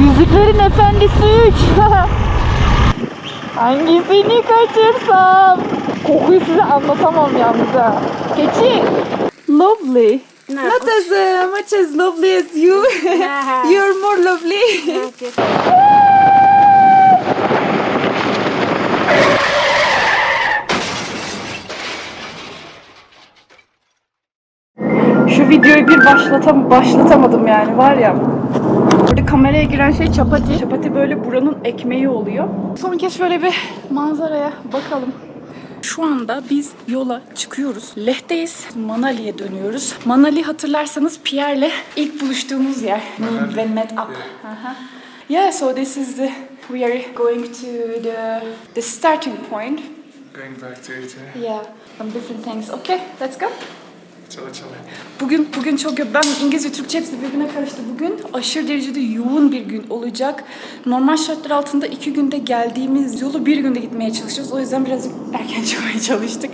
Yüzüklerin Efendisi 3. Hangisini kaçırsam? Kokuyu size anlatamam yalnız ha. Keçi. Lovely. Not as uh, much as lovely as you. You're more lovely. Şu videoyu bir başlatam başlatamadım yani var ya. Burada kameraya giren şey çapati. Çapati böyle buranın ekmeği oluyor. Son kez şöyle bir manzaraya bakalım. Şu anda biz yola çıkıyoruz. Leh'teyiz. Manali'ye dönüyoruz. Manali hatırlarsanız Pierre'le ilk buluştuğumuz yer. Ve met up. Aha. Yeah, so this is the we are going to the the starting point. Going back to it, Yeah, some different things. Okay, let's go. Çala çala. Bugün bugün çok ben İngilizce Türkçe hepsi birbirine karıştı. Bugün aşırı derecede yoğun bir gün olacak. Normal şartlar altında iki günde geldiğimiz yolu bir günde gitmeye çalışacağız. O yüzden birazcık erken çıkmaya çalıştık.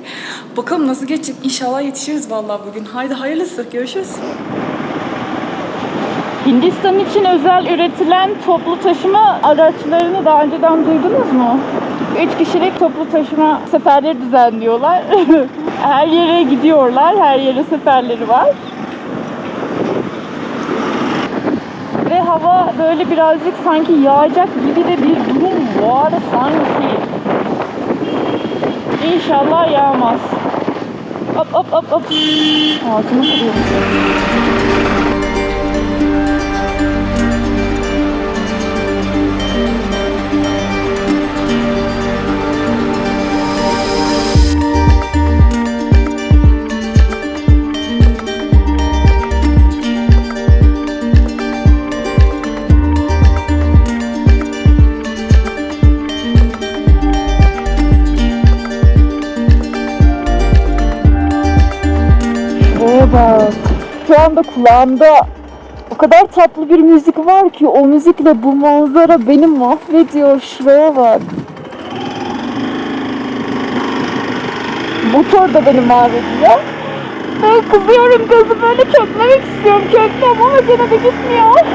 Bakalım nasıl geçecek. İnşallah yetişiriz vallahi bugün. Haydi hayırlısı. Görüşürüz. Hindistan için özel üretilen toplu taşıma araçlarını daha önceden duydunuz mu? Üç kişilik toplu taşıma seferleri düzenliyorlar. her yere gidiyorlar, her yere seferleri var. Ve hava böyle birazcık sanki yağacak gibi de bir durum var sanki. İnşallah yağmaz. Hop hop hop hop. Ağzını kırıyorum. Bak. Şu anda kulağımda o kadar tatlı bir müzik var ki o müzikle bu manzara beni mahvediyor. Şuraya bak. Motor da beni mahvediyor. Ben kızıyorum kızı böyle köklemek istiyorum. Köklem ama gene de gitmiyor.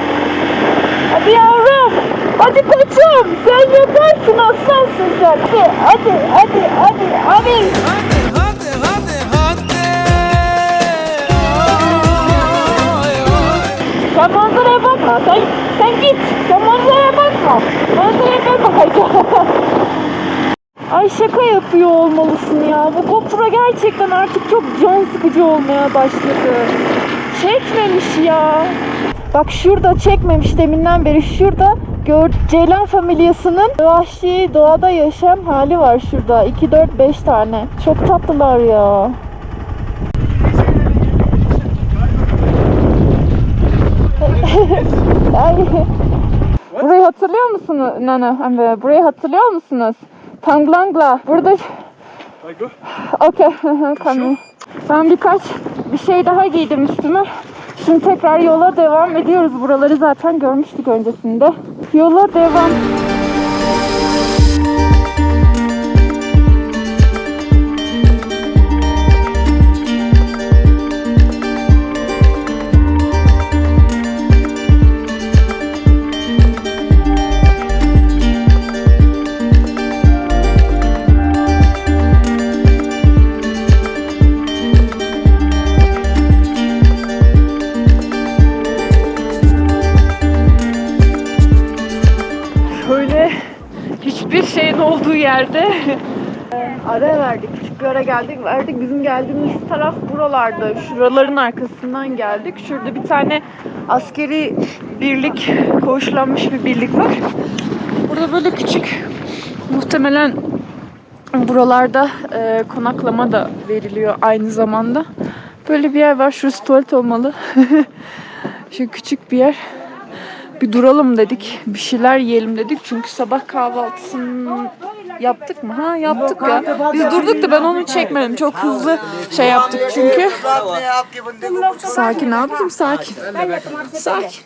Hadi yavrum. Hadi koçum. Sen yaparsın aslansın sen. Hadi hadi hadi hadi. hadi. Hadi Sen manzaraya bakma. Sen, sen git. Sen manzaraya bakma. Manzaraya ben bakacağım. Ay şaka yapıyor olmalısın ya. Bu GoPro gerçekten artık çok can sıkıcı olmaya başladı. Çekmemiş ya. Bak şurada çekmemiş deminden beri. Şurada gör Ceylan familyasının vahşi doğada yaşam hali var şurada. 2, 4, 5 tane. Çok tatlılar ya. Ay. Burayı hatırlıyor musunuz Nana? Emre, Burayı hatırlıyor musunuz? Tanglangla. Burada... Okey. tamam. Ben birkaç bir şey daha giydim üstüme. Şimdi tekrar yola devam ediyoruz. Buraları zaten görmüştük öncesinde. Yola devam. Yerde ara verdik. Küçük bir ara geldik. Verdik. Bizim geldiğimiz taraf buralarda. Şuraların arkasından geldik. Şurada bir tane askeri birlik, koğuşlanmış bir birlik var. Burada böyle küçük muhtemelen buralarda e, konaklama da veriliyor aynı zamanda. Böyle bir yer var. Şurası tuvalet olmalı. Şu küçük bir yer bir duralım dedik. Bir şeyler yiyelim dedik. Çünkü sabah kahvaltısını yaptık mı? Ha yaptık ya. Biz durduk da ben onu çekmedim. Çok hızlı şey yaptık çünkü. Sakin abicim sakin. Sakin.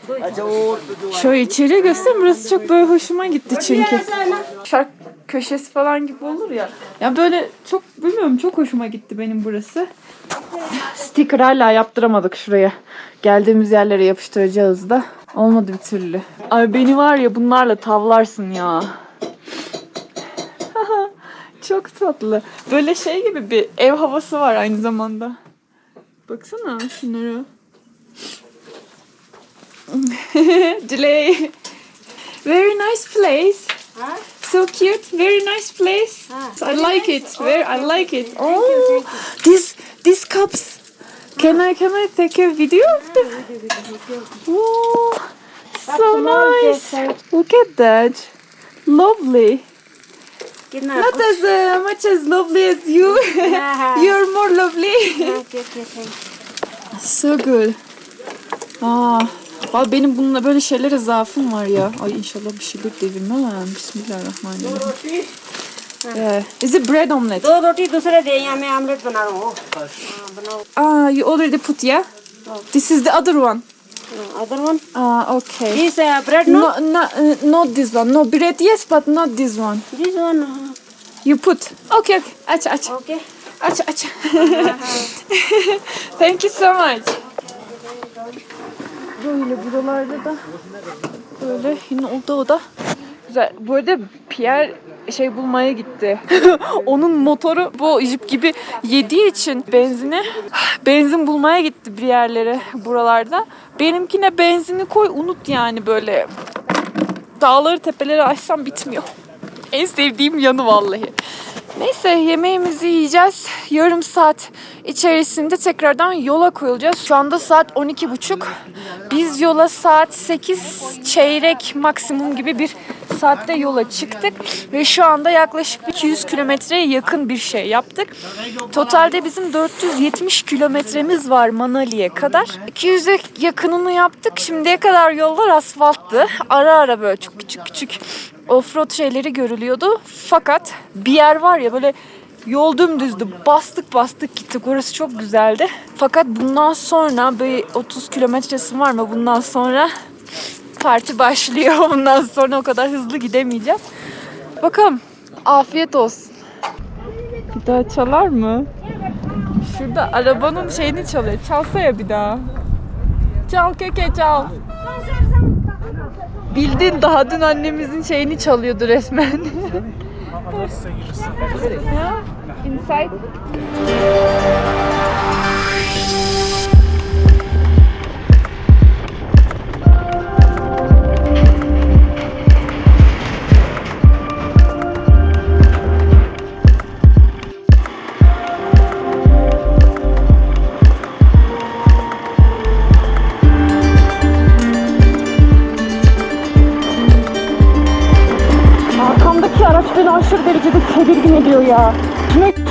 Şöyle içeriye göster. Burası çok böyle hoşuma gitti çünkü. Şark köşesi falan gibi olur ya. Ya böyle çok bilmiyorum çok hoşuma gitti benim burası. Sticker hala yaptıramadık şuraya. Geldiğimiz yerlere yapıştıracağız da. Olmadı bir türlü. Ay beni var ya bunlarla tavlarsın ya. Çok tatlı. Böyle şey gibi bir ev havası var aynı zamanda. Baksana şunlara. Delay. Very nice place. So cute. Very nice place. I like it. Very I like it. Oh, this these cups. Can I can I take a video of them? Oh, so nice. Look at that. Lovely. कितना Not as uh, much as lovely as you. You're more lovely. Okay okay thank So good. Aa, vallahi benim bununla böyle şeylere zaafım var ya. Ay inşallah bir şeyler devirmem. Bismillahirrahmanirrahim. Yeah. Is it bread omelet? दो रोटी दूसरे दे यहाँ मैं आमलेट बना रहा हूँ हाँ, बनाओ Ah, you already put yeah? This is the other one. Other one? Ah, uh, okay. This uh, bread, no? No, no uh, not this one. No bread, yes, but not this one. This one? Uh, you put. Okay, okay. Aç, aç. Okay. Aç, aç. Thank you so much. Böyle buralarda da böyle yine oldu o da. Güzel. Bu arada Pierre şey bulmaya gitti. Onun motoru bu jip gibi yediği için benzini benzin bulmaya gitti bir yerlere buralarda. Benimkine benzini koy unut yani böyle dağları tepeleri açsam bitmiyor. En sevdiğim yanı vallahi. Neyse yemeğimizi yiyeceğiz. Yarım saat içerisinde tekrardan yola koyulacağız. Şu anda saat 12.30. Biz yola saat 8 çeyrek maksimum gibi bir saatte yola çıktık. Ve şu anda yaklaşık 200 kilometreye yakın bir şey yaptık. Totalde bizim 470 kilometremiz var Manali'ye kadar. 200'e yakınını yaptık. Şimdiye kadar yollar asfalttı. Ara ara böyle çok küçük küçük offroad şeyleri görülüyordu. Fakat bir yer var ya böyle yol dümdüzdü. Bastık bastık gittik. Orası çok güzeldi. Fakat bundan sonra böyle 30 kilometresi var mı bundan sonra parti başlıyor. Bundan sonra o kadar hızlı gidemeyeceğiz. Bakalım. Afiyet olsun. Bir daha çalar mı? Şurada arabanın şeyini çalıyor. Çalsa ya bir daha. Çal keke çal. Bildin daha dün annemizin şeyini çalıyordu resmen. Ya, Inside.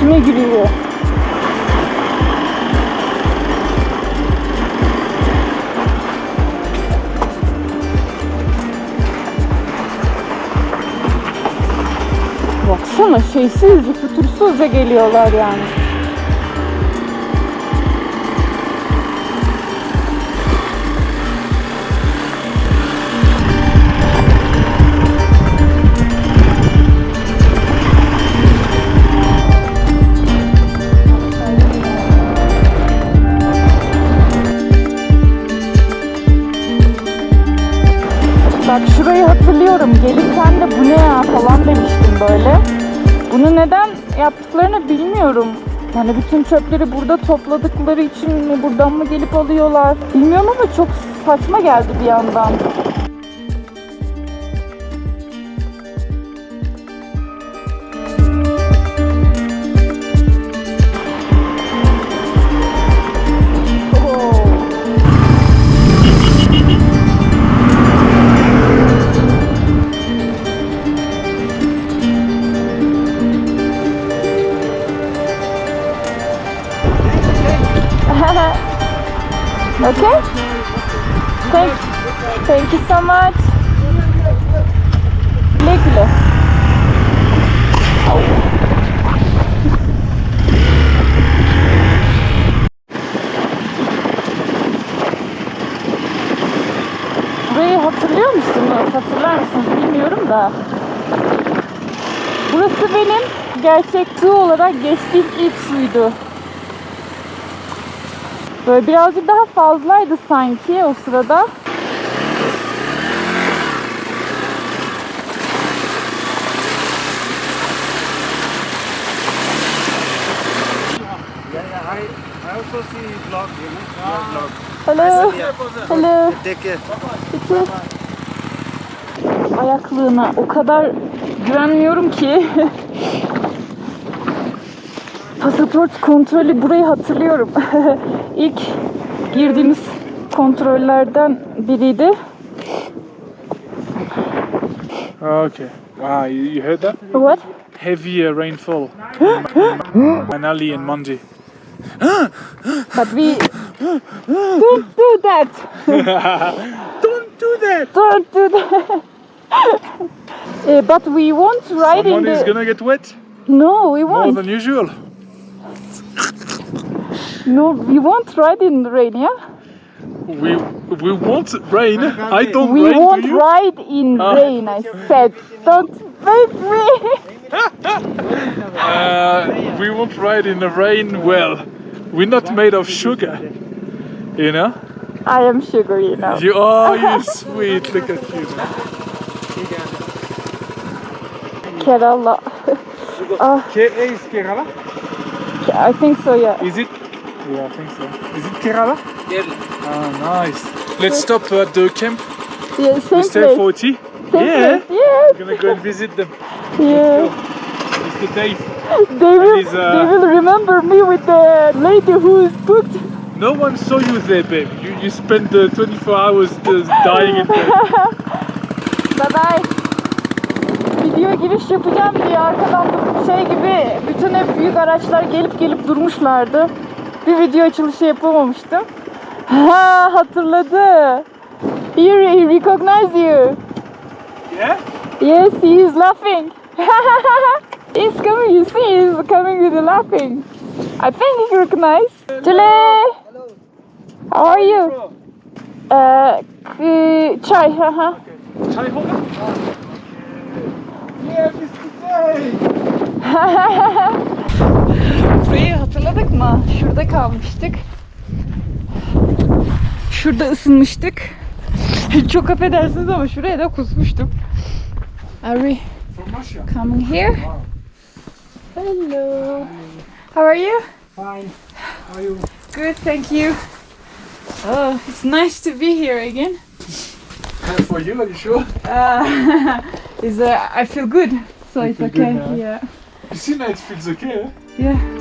Kime giriyor? Baksana şeysizce, fütursuzca geliyorlar yani. Yaptıklarını bilmiyorum. Yani bütün çöpleri burada topladıkları için mi buradan mı gelip alıyorlar? Bilmiyorum ama çok saçma geldi bir yandan. Okay? Thank, thank you so much. Güle güle. Burayı hatırlıyor musunuz? Hatırlar mısınız bilmiyorum da. Burası benim gerçek su olarak geçtiğim ilk suydu. Böyle birazcık daha fazlaydı sanki o sırada. Hello. Hello. Peki. Ayaklığına o kadar güvenmiyorum ki. Pasaport kontrolü burayı hatırlıyorum. İlk girdiğimiz kontrollerden biriydi. Okay. Wow, you, you heard that? What? Heavy uh, rainfall. in Manali and Mandi. But we don't do that. Don't do that! Don't do that. Eh, but we won't ride in Someone is gonna get wet No, we won't. More than usual. No, we won't ride in the rain, yeah? We we want rain. I don't We rain. won't do you? ride in Ah. rain, I said. Don't make me. Uh, we won't ride in the rain. Well, we're not made of sugar. You know? I am sugar, you know. You are you sweet. Look at you. Kerala. Ke- is Kerala? I think so, yeah. Is it? Yeah, I think so. Is it Kerala? Ah, nice. Let's stop at the camp. Yeah, same Mr. place. 40. Same yeah. place. Yes. We're gonna go and visit them. Yeah. Mr. Dave. They will, He's, uh, they will remember me with the lady who is booked. No one saw you there, babe. You, you spent uh, 24 hours uh, dying in bed. Bye bye. Video giriş yapacağım diye arkadan şey gibi bütün hep büyük araçlar gelip gelip durmuşlardı. Bir video açılışı yapamamıştım. Ha hatırladı. Here he recognize you. Yeah? Yes, he is laughing. he's coming, you see, he's coming with the laughing. I think he recognized. Chile! How are you? Uh, çay, haha. Chai Hoga? Burayı hatırladık mı? Şurada kalmıştık. Şurada ısınmıştık. Çok affedersiniz ama şuraya da kusmuştum. Are we coming here? Hello. How are you? Fine. How are you? Good, thank you. Oh, it's nice to be here again. For you, are you sure? Uh, is uh, I feel good, so You it's okay. good now? Yeah, You see now it feels okay, eh? yeah.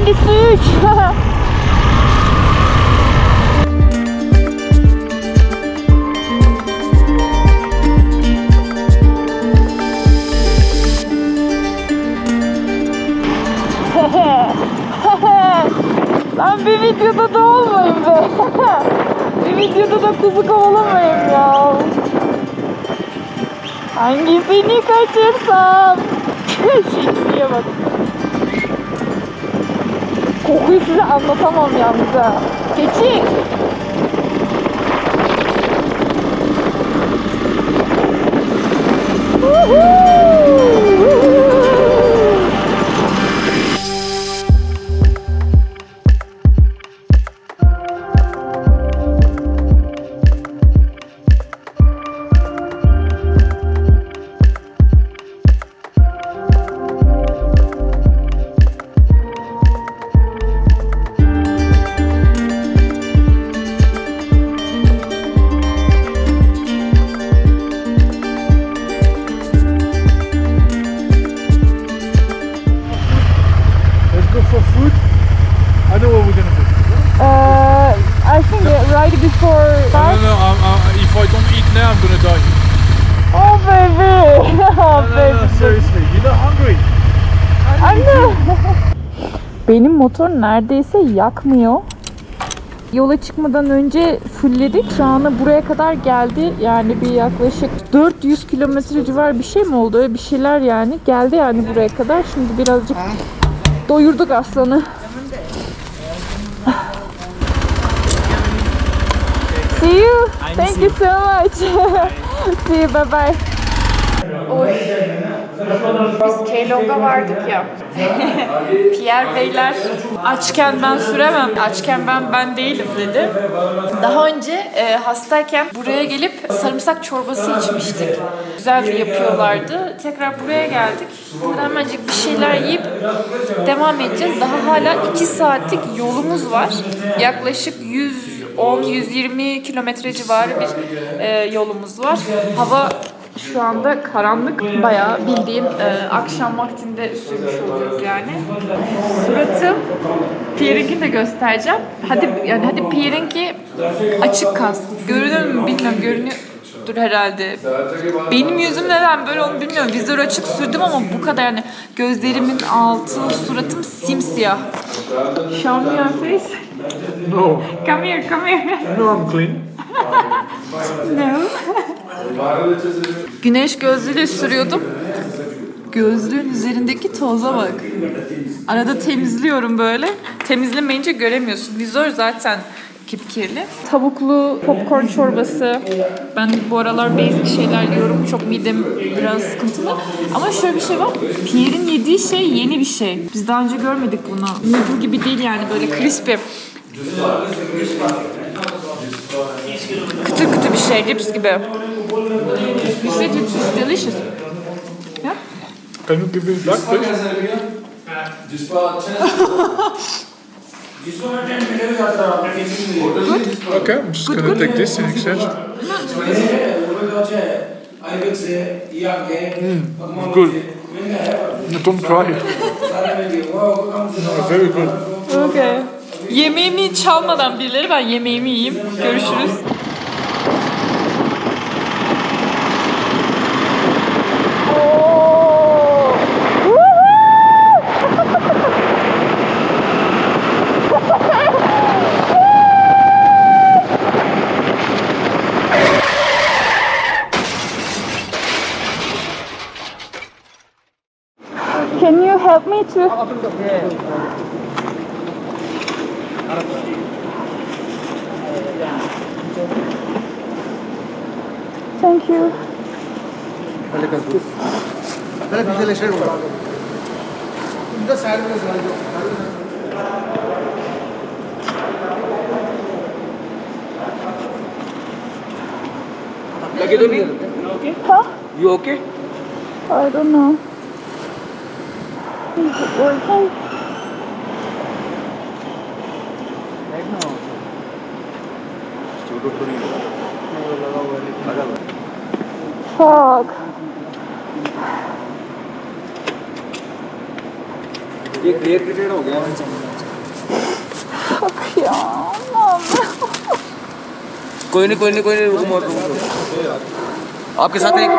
Efendisi 3. Lan bir videoda da olmayın be. bir videoda da kuzu kovalamayın ya. Hangisini kaçırsam? Şekliye bak. Kokuyu size anlatamam yalnız ha. Keçi. Woohoo! Benim motor neredeyse yakmıyor. Yola çıkmadan önce fullledik. Şu anda buraya kadar geldi. Yani bir yaklaşık 400 kilometre civar bir şey mi oldu? Öyle bir şeyler yani. Geldi yani buraya kadar. Şimdi birazcık doyurduk aslanı. See you. Thank you so much. See you. Bye bye. Oy. Biz Keylong'a vardık ya. Pierre Beyler açken ben süremem, açken ben ben değilim dedi. Daha önce e, hastayken buraya gelip sarımsak çorbası içmiştik. Güzel yapıyorlardı. Tekrar buraya geldik. Burada hemencik bir şeyler yiyip devam edeceğiz. Daha hala 2 saatlik yolumuz var. Yaklaşık 110-120 kilometre civarı bir e, yolumuz var. Hava şu anda karanlık. Bayağı bildiğin e, akşam vaktinde sürmüş oluyoruz yani. Suratım Pierre'inkini de göstereceğim. Hadi yani hadi Pierre'inki açık kas. Görünür mü bilmiyorum. Görünüyordur herhalde. Benim yüzüm neden böyle onu bilmiyorum. Vizör açık sürdüm ama bu kadar yani gözlerimin altı, suratım simsiyah. Show me your face. No, Come here, come here. no, I'm clean. No. Güneş gözlüğüyle sürüyordum. Gözlüğün üzerindeki toza bak. Arada temizliyorum böyle. Temizlemeyince göremiyorsun. Vizör zaten kipkirli. Tavuklu popcorn çorbası. Ben bu aralar basic şeyler yiyorum. Çok midem biraz sıkıntılı. Ama şöyle bir şey var. Pierre'in yediği şey yeni bir şey. Biz daha önce görmedik bunu. Noodle gibi değil yani böyle crispy. Kıtır kıtır bir şey, cips gibi. You said it's delicious. Yeah? Can you give me that, please? Okay, I'm just gonna take this in exchange. Good. Don't cry. No, very good. Okay. Yemeğimi çalmadan birileri ben yemeğimi yiyeyim. Görüşürüz. Can you help me to Thank you. Huh? You okay? I don't know. Is it working? Fuck. ये हो गया. कोई नहीं कोई नहीं कोई नहीं, रुको मत रुको आपके साथ एक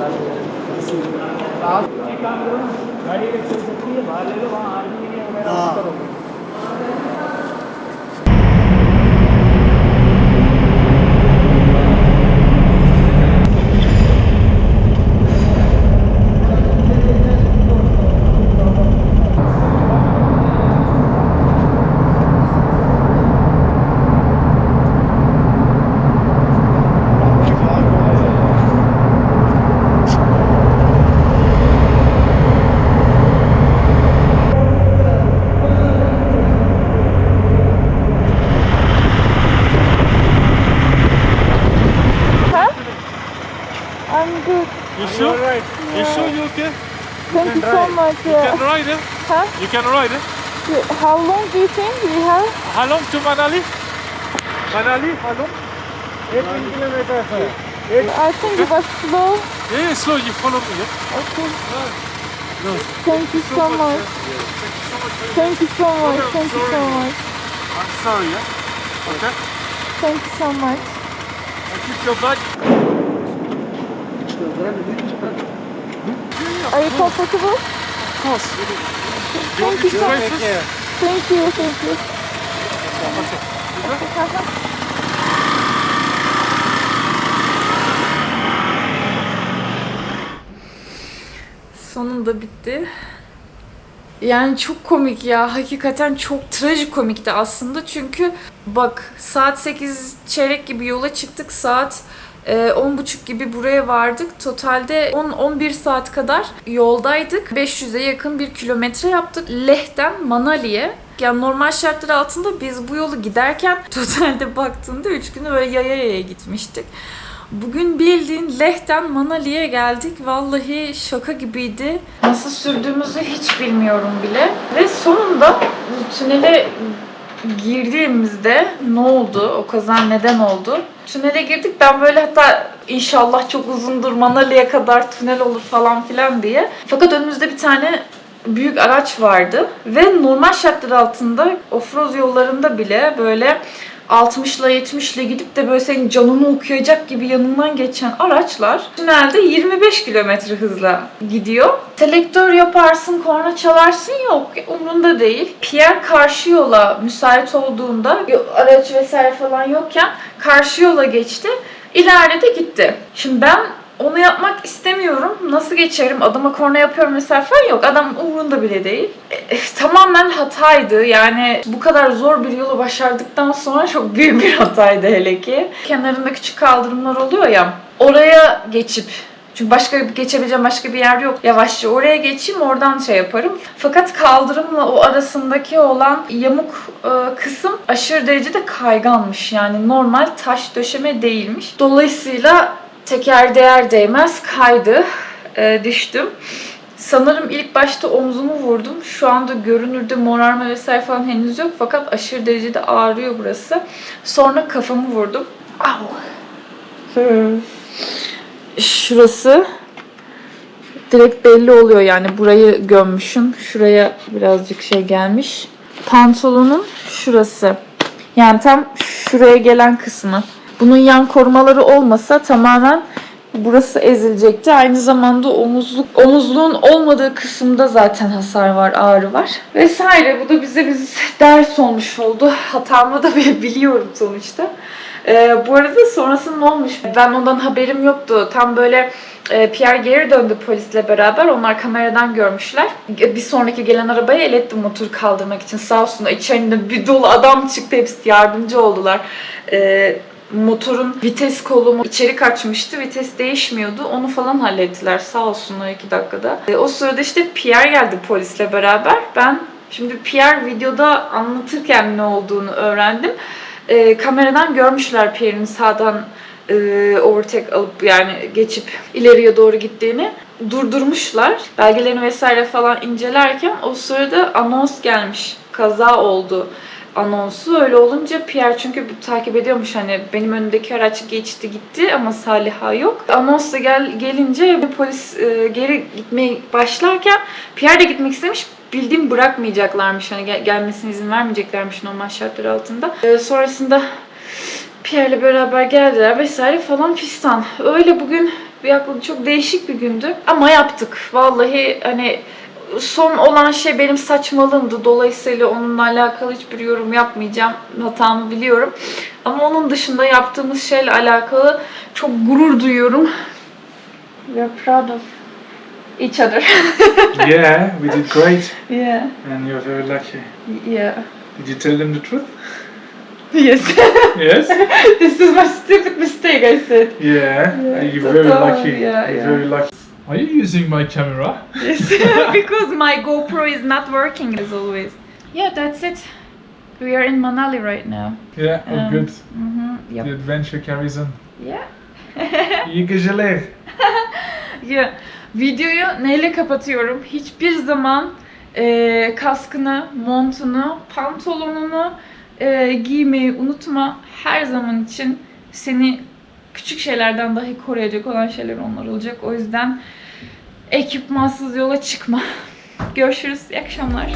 आप काम करो गाड़ी चल सकती है बाहर ले लो वहाँ आर्मी वगैरह हाँ। You sure uh, you okay? Thank you so much. You Yeah. can uh, ride it. Huh? You can ride it. Yeah. How long do you think we have? How long to Manali? Manali, how long? 18 kilometers. Yeah. I think it was slow. Yeah, yeah, slow. You follow me. Yeah? Okay. No. Thank you so much. Thank you so much. Thank you so much. I'm sorry. Yeah. Okay. Thank you so much. I keep your bag. Are you comfortable? Thank you so much. Thank you, thank you. Sonunda bitti. Yani çok komik ya. Hakikaten çok trajikomikti aslında. Çünkü bak saat 8 çeyrek gibi yola çıktık. Saat 10.30 gibi buraya vardık. Totalde 10-11 saat kadar yoldaydık. 500'e yakın bir kilometre yaptık. Leh'ten Manali'ye. Yani normal şartlar altında biz bu yolu giderken totalde baktığında 3 günü böyle yaya yaya gitmiştik. Bugün bildiğin Leh'ten Manali'ye geldik. Vallahi şaka gibiydi. Nasıl sürdüğümüzü hiç bilmiyorum bile. Ve sonunda tünele girdiğimizde ne oldu? O kazan neden oldu? Tünele girdik. Ben böyle hatta inşallah çok uzundur Manali'ye kadar tünel olur falan filan diye. Fakat önümüzde bir tane büyük araç vardı ve normal şartlar altında offroad yollarında bile böyle 60 ile 70 ile gidip de böyle senin canını okuyacak gibi yanından geçen araçlar tünelde 25 kilometre hızla gidiyor. Selektör yaparsın, korna çalarsın yok. Umrunda değil. Pierre karşı yola müsait olduğunda araç vesaire falan yokken karşı yola geçti. İleride gitti. Şimdi ben onu yapmak istemiyorum. Nasıl geçerim? Adama korna yapıyorum mesela falan yok. Adam umurunda bile değil. E, e, tamamen hataydı. Yani bu kadar zor bir yolu başardıktan sonra çok büyük bir hataydı hele ki. Kenarında küçük kaldırımlar oluyor ya. Oraya geçip çünkü başka geçebileceğim başka bir yer yok. Yavaşça oraya geçeyim oradan şey yaparım. Fakat kaldırımla o arasındaki olan yamuk e, kısım aşırı derecede kayganmış. Yani normal taş döşeme değilmiş. Dolayısıyla teker değer değmez kaydı. E, düştüm. Sanırım ilk başta omzumu vurdum. Şu anda görünürde morarma vesaire falan henüz yok. Fakat aşırı derecede ağrıyor burası. Sonra kafamı vurdum. Au. Şurası direkt belli oluyor yani burayı gömmüşüm. Şuraya birazcık şey gelmiş. Pantolonun şurası. Yani tam şuraya gelen kısmı. Bunun yan korumaları olmasa tamamen burası ezilecekti. Aynı zamanda omuzluk, omuzluğun olmadığı kısımda zaten hasar var, ağrı var. Vesaire. Bu da bize biz ders olmuş oldu. Hatamı da biliyorum sonuçta. Ee, bu arada sonrasında ne olmuş? Ben ondan haberim yoktu. Tam böyle e, Pierre geri döndü polisle beraber. Onlar kameradan görmüşler. Bir sonraki gelen arabaya el ettim motor kaldırmak için. Sağ olsun içerinde bir dolu adam çıktı. Hepsi yardımcı oldular. Ee, motorun vites kolu içeri kaçmıştı. Vites değişmiyordu. Onu falan hallettiler. Sağ olsunlar iki dakikada. E, o sırada işte Pierre geldi polisle beraber. Ben şimdi Pierre videoda anlatırken ne olduğunu öğrendim. E, kameradan görmüşler Pierre'in sağdan e, overtake alıp yani geçip ileriye doğru gittiğini durdurmuşlar. Belgelerini vesaire falan incelerken o sırada anons gelmiş. Kaza oldu anonsu. Öyle olunca Pierre çünkü takip ediyormuş hani benim önümdeki araç geçti gitti ama Saliha yok. Anons da gel, gelince polis e, geri gitmeye başlarken Pierre de gitmek istemiş bildiğim bırakmayacaklarmış. Hani gel- gelmesine izin vermeyeceklermiş normal şartlar altında. E, sonrasında Pierre'le beraber geldiler vesaire falan fistan. Öyle bugün yaklaşık çok değişik bir gündü. Ama yaptık. Vallahi hani son olan şey benim saçmalığımdı. Dolayısıyla onunla alakalı hiçbir yorum yapmayacağım. Hatamı biliyorum. Ama onun dışında yaptığımız şeyle alakalı çok gurur duyuyorum. We are proud of each other. yeah, we did great, yeah. and you're very lucky. Yeah. Did you tell them the truth? Yes. Yes. This is my stupid mistake, I said. Yeah, Yeah, you're very total, lucky. yeah, you're yeah. very lucky. Are you using my camera? Yes. because my GoPro is not working as always. Yeah, that's it. We are in Manali right now. Yeah, oh Um, good. Mm-hmm. Yep. The adventure carries on. Yeah. İyi geceler. Ya videoyu neyle kapatıyorum? Hiçbir zaman e, kaskını, montunu, pantolonunu e, giymeyi unutma. Her zaman için seni küçük şeylerden dahi koruyacak olan şeyler onlar olacak. O yüzden ekipmansız yola çıkma. Görüşürüz. İyi akşamlar.